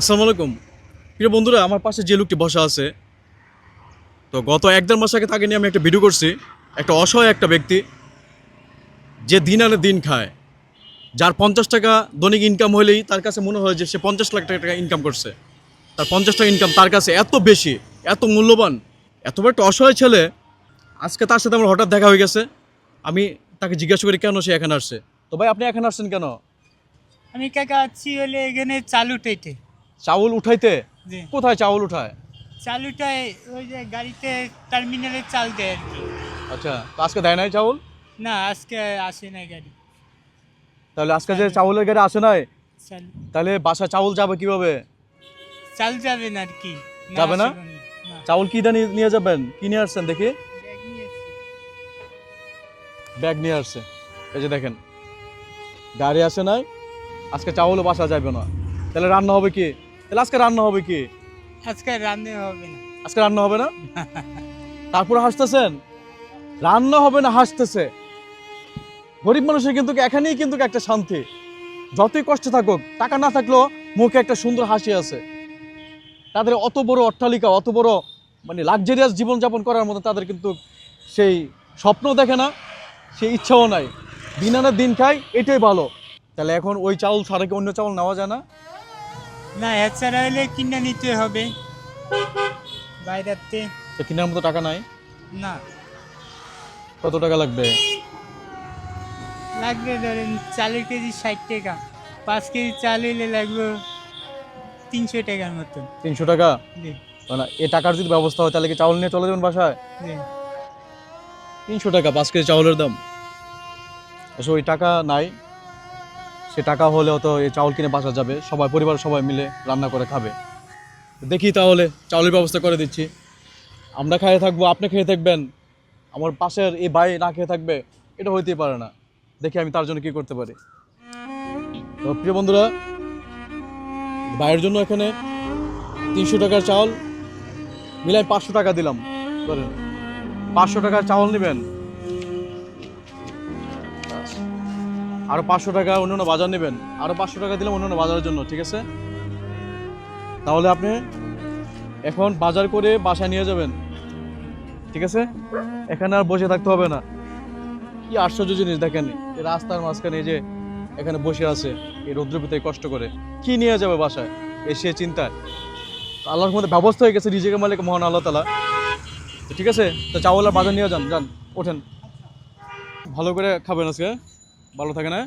আসসালামু আলাইকুম। প্রিয় বন্ধুরা, আমার পাশে যে লোকটি বসা আছে, তো গত এক দেড় মাস আগে তাকে নিয়ে আমি একটা ভিডিও করছি। একটা অসহায় একটা ব্যক্তি, যে দিন আনে দিন খায়। যার পঞ্চাশ টাকা দৈনিক ইনকাম হলেই তার কাছে মনে হয় যে সে পঞ্চাশ লাখ টাকা ইনকাম করছে। তার পঞ্চাশ টাকা ইনকাম তার কাছে এত বেশি, এত মূল্যবান, এত বড় একটা অসহায় ছেলে, আজকে তার সাথে আমার হঠাৎ দেখা হয়ে গেছে। আমি তাকে জিজ্ঞাসা করি, কেন সে এখানে আসছে? তো ভাই, আপনি এখানে আসছেন কেন? আমি কাকা আছি হলে এখানে চালু টেটে চাউল উঠাইতে? কোথায় চাউল উঠায়? চালুটায় ওই যে গাড়িতে টার্মিনালে চাল দেয় আর কি। আচ্ছা তো আজকে দেয় নাই চাউল? না আজকে আসে নাই গাড়ি। তাহলে আজকে যে চাউলের গাড়ি আসে নাই চাল। তাহলে বাসা চাউল যাবে কীভাবে? চাল যাবে না আর কি। যাবে না? চাউল কি দিয়ে নিয়ে- যাবেন? কি নিয়ে আসছেন দেখি। ব্যাগ নিয়ে ব্যাগ নিয়ে আসছে। এই যে দেখেন গাড়ি আসে নাই আজকে চাউলও বাসা যাবে না। তাহলে রান্না হবে কি? তাহলে আজকে রান্না হবে কি? আজকে রান্না হবে না। আজকে রান্না হবে না? তারপরে হাসতেছেন? রান্না হবে না হাসতেছে। গরিব মানুষের কিন্তু এখানেই কিন্তু একটা শান্তি। যতই কষ্ট থাকুক টাকা না থাকলেও মুখে একটা সুন্দর হাসি আছে। তাদের অত বড় অট্টালিকা অত বড় মানে লাক্সারিয়াস জীবনযাপন করার মতো তাদের কিন্তু সেই স্বপ্ন দেখে না সেই ইচ্ছাও নাই। দিন আনা দিন খায় এটাই ভালো। তাহলে এখন ওই চাউল ছাড়া কি অন্য চাউল নেওয়া যায় না? না এছাড়া হলে কিনে নিতে হবে। বাইরেতে। তো কেনার মতো টাকা নাই? না। কত টাকা লাগবে? লাগবে ধরেন চালের কেজি ষাট টাকা। পাঁচ কেজি চাল হলে লাগবে তিনশো টাকার মতন। তিনশো টাকা? জি। মানে এ টাকার যদি ব্যবস্থা হয় তাহলে কি চাউল নিয়ে চলে যাবেন বাসায়? জি। তিনশো টাকা পাঁচ কেজি চাউলের দাম। আসলে ওই টাকা নাই। সে টাকা হলেও তো এই চাউল কিনে বাসা যাবে। সবাই, পরিবার সবাই মিলে রান্না করে খাবে। দেখি তাহলে, চাউলের ব্যবস্থা করে দিচ্ছি। আমরা খেয়ে থাকব, আপনি খেয়ে থাকবেন। আমার পাশের এই ভাই না খেয়ে থাকবে, এটা হইতেই পারে না। দেখি আমি তার জন্য কি করতে পারি। তো প্রিয় বন্ধুরা, ভাইয়ের জন্য এখানে তিনশো টাকার চাউল। মিলাই পাঁচশো টাকা দিলাম। পাঁচশো টাকার চাউল নেবেন। আরও পাঁচশো টাকা অন্যান্য বাজার নেবেন। আরও পাঁচশো টাকা দিলাম অন্যান্য বাজারের জন্য, ঠিক আছে? তাহলে আপনি এখন বাজার করে বাসায় নিয়ে যাবেন, ঠিক আছে? এখানে আর বসে থাকতে হবে না। কি আশ্চর্য জিনিস দেখেন, এই রাস্তার মাঝখানে যে এখানে বসে আছে, এই রৌদ্রপিতে কষ্ট করে। কি নিয়ে যাবে বাসায়? এসে চিন্তায়। তো আল্লাহর মধ্যে ব্যবস্থা হয়ে গেছে নিজেকে মালিক, মহান আল্লাহ তালা ঠিক আছে? তো আর বাজার নিয়ে যান যান, ওঠেন। ভালো করে খাবেন আজকে ভালো থাকে না?